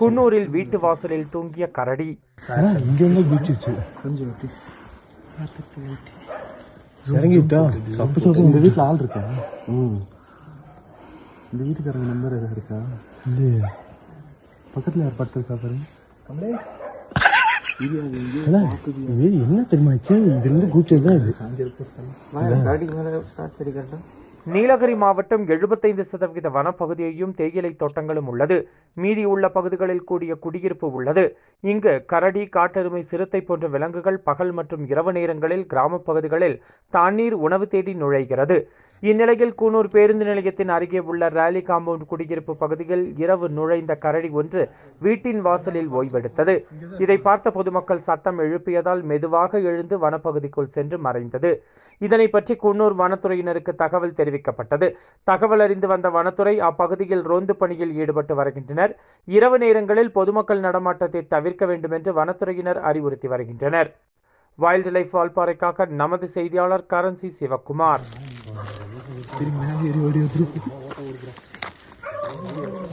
குன்னூரில் வீட்டு வாசலில் தூங்கிய கரடி. இறங்கிட்டா சப்பு சப்பு இந்த வீட்டுல ஆள் இருக்கா. இந்த வீட்டுக்காரங்க நம்பர் எதாவது இருக்கா? இல்லையே. பக்கத்துல யார் படுத்திருக்கா பாரு. அதான், இது என்ன தெரியுமா ஆச்சு? இது. இருந்து கூச்சல் தான் இது நீலகிரி மாவட்டம் எழுபத்தைந்து சதவிகித வனப்பகுதியையும் தேயிலை தோட்டங்களும் உள்ளது. மீதி உள்ள பகுதிகளில் கூடிய குடியிருப்பு உள்ளது. இங்கு கரடி காட்டெருமை சிறுத்தை போன்ற விலங்குகள் பகல் மற்றும் இரவு நேரங்களில் கிராமப் பகுதிகளில் தண்ணீர் உணவு தேடி நுழைகிறது. இந்நிலையில் கூனூர் பேருந்து நிலையத்தின் அருகே உள்ள ரேலி காம்பவுண்ட் குடியிருப்பு பகுதியில் இரவு நுழைந்த கரடி ஒன்று வீட்டின் வாசலில் ஓய்வெடுத்தது. இதை பார்த்த பொதுமக்கள் சட்டம் எழுப்பியதால் மெதுவாக எழுந்து வனப்பகுதிக்குள் சென்று மறைந்தது. இதனை பற்றி குன்னூர் வனத்துறையினருக்கு தகவல் தெரிவிக்கப்பட்டது. தகவல் அறிந்து வந்த வனத்துறை அப்பகுதியில் ரோந்து பணியில் ஈடுபட்டு வருகின்றனர். இரவு நேரங்களில் பொதுமக்கள் நடமாட்டத்தை தவிர்க்க வேண்டும் என்று வனத்துறையினர் அறிவுறுத்தி வருகின்றனர். வைல்ட் லைஃப் வால்பாறைக்காக நமது செய்தியாளர் கரன்சி சிவகுமார்